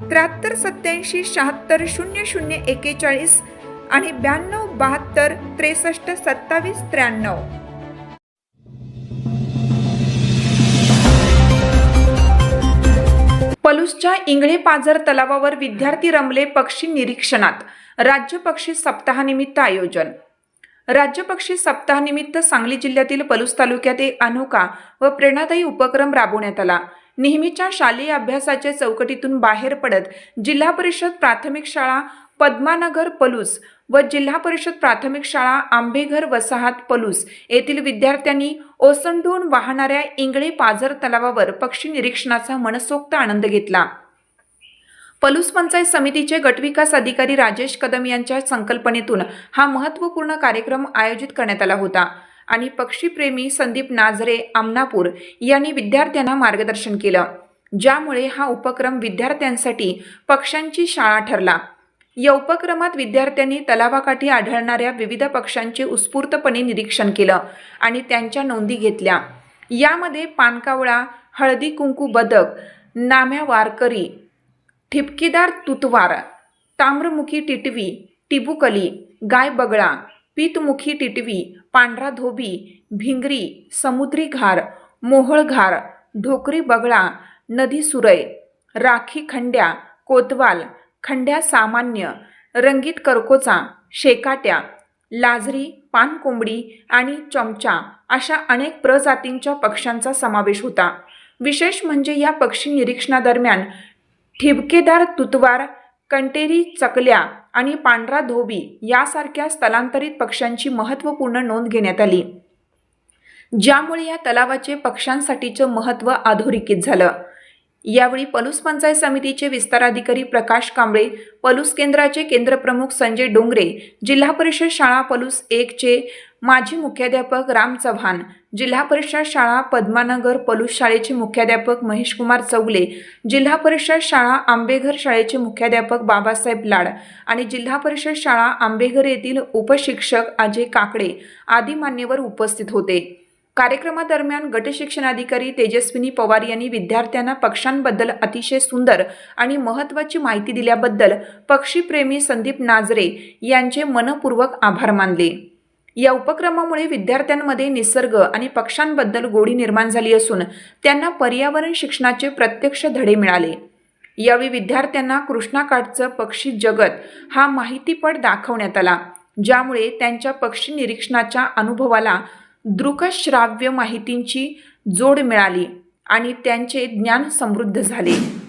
त्र्याहत्तर सत्याऐंशी शहात्तर शून्य शून्य एकेचाळीस आणि ब्याण्णव बहात्तर त्रेसष्ट सत्तावीस त्र्याण्णव. पलूसच्या इंगळे पाझर तलावावर विद्यार्थी रमले पक्षी निरीक्षणात. राज्य पक्षी सप्ताहानिमित्त आयोजन. राज्य पक्षी सप्ताहानिमित्त सांगली जिल्ह्यातील पलूस तालुक्यात एक अनोखा व प्रेरणादायी उपक्रम राबवण्यात आला. नेहमीच्या शालेय अभ्यासाच्या चौकटीतून बाहेर पडत जिल्हा परिषद प्राथमिक शाळा पद्मानगर पलूस व जिल्हा परिषद प्राथमिक शाळा आंबेघर वसाहत पलूस येथील विद्यार्थ्यांनी ओसंडून वाहणाऱ्या इंगळे पाझर तलावावर पक्षी निरीक्षणाचा मनसोक्त आनंद घेतला. पलूस पंचायत समितीचे गटविकास अधिकारी राजेश कदम यांच्या संकल्पनेतून हा महत्त्वपूर्ण कार्यक्रम आयोजित करण्यात आला होता. आणि पक्षीप्रेमी संदीप नाझरे आमनापूर यांनी विद्यार्थ्यांना मार्गदर्शन केलं. ज्यामुळे हा उपक्रम विद्यार्थ्यांसाठी पक्ष्यांची शाळा ठरला. या उपक्रमात विद्यार्थ्यांनी तलावाकाठी आढळणाऱ्या विविध पक्ष्यांचे उत्स्फूर्तपणे निरीक्षण केलं आणि त्यांच्या नोंदी घेतल्या. यामध्ये पानकावळा हळदी कुंकू बदक नाम्या वारकरी ठिपकीदार तुतवार ताम्रमुखी टिटवी टिबुकली गाय बगळा पीतमुखी टिटवी पांढरा धोबी भिंगरी समुद्री घार मोहळ घार ढोकरी बगळा नदी सुरय राखी खंड्या कोतवाल खंड्या सामान्य रंगीत करकोचा शेकाट्या लाजरी पानकोंबडी आणि चमचा अशा अनेक प्रजातींच्या पक्ष्यांचा समावेश होता. विशेष म्हणजे या पक्षी निरीक्षणादरम्यान ठिबकेदार तुतवार कंटेरी चकल्या आणि पांढरा धोबी यासारख्या स्थलांतरित पक्ष्यांची महत्त्वपूर्ण नोंद घेण्यात आली. ज्यामुळे या तलावाचे पक्ष्यांसाठीचं महत्त्व अधोरेखित झालं. यावेळी पलूस पंचायत समितीचे विस्ताराधिकारी प्रकाश कांबळे पलूस केंद्राचे केंद्रप्रमुख संजय डोंगरे जिल्हा परिषद शाळा पलूस एकचे माजी मुख्याध्यापक राम चव्हाण जिल्हा परिषद शाळा पद्मानगर पलूस शाळेचे मुख्याध्यापक महेशकुमार चौगले जिल्हा परिषद शाळा आंबेघर शाळेचे मुख्याध्यापक बाबासाहेब लाड आणि जिल्हा परिषद शाळा आंबेघर येथील उपशिक्षक अजय काकडे आदी मान्यवर उपस्थित होते. कार्यक्रमादरम्यान गटशिक्षणाधिकारी तेजस्विनी पवार यांनी विद्यार्थ्यांना पक्ष्यांबद्दल अतिशय सुंदर आणि महत्त्वाची माहिती दिल्याबद्दल पक्षीप्रेमी संदीप नाजरे यांचे मनपूर्वक आभार मानले. या उपक्रमामुळे विद्यार्थ्यांमध्ये निसर्ग आणि पक्ष्यांबद्दल गोडी निर्माण झाली असून त्यांना पर्यावरण शिक्षणाचे प्रत्यक्ष धडे मिळाले. यावेळी विद्यार्थ्यांना कृष्णाकाठचं पक्षी जगत हा माहितीपट दाखवण्यात आला ज्यामुळे त्यांच्या पक्षी निरीक्षणाच्या अनुभवाला दृकश्राव्य माहितींची जोड मिळाली आणि त्यांचे ज्ञान समृद्ध झाले.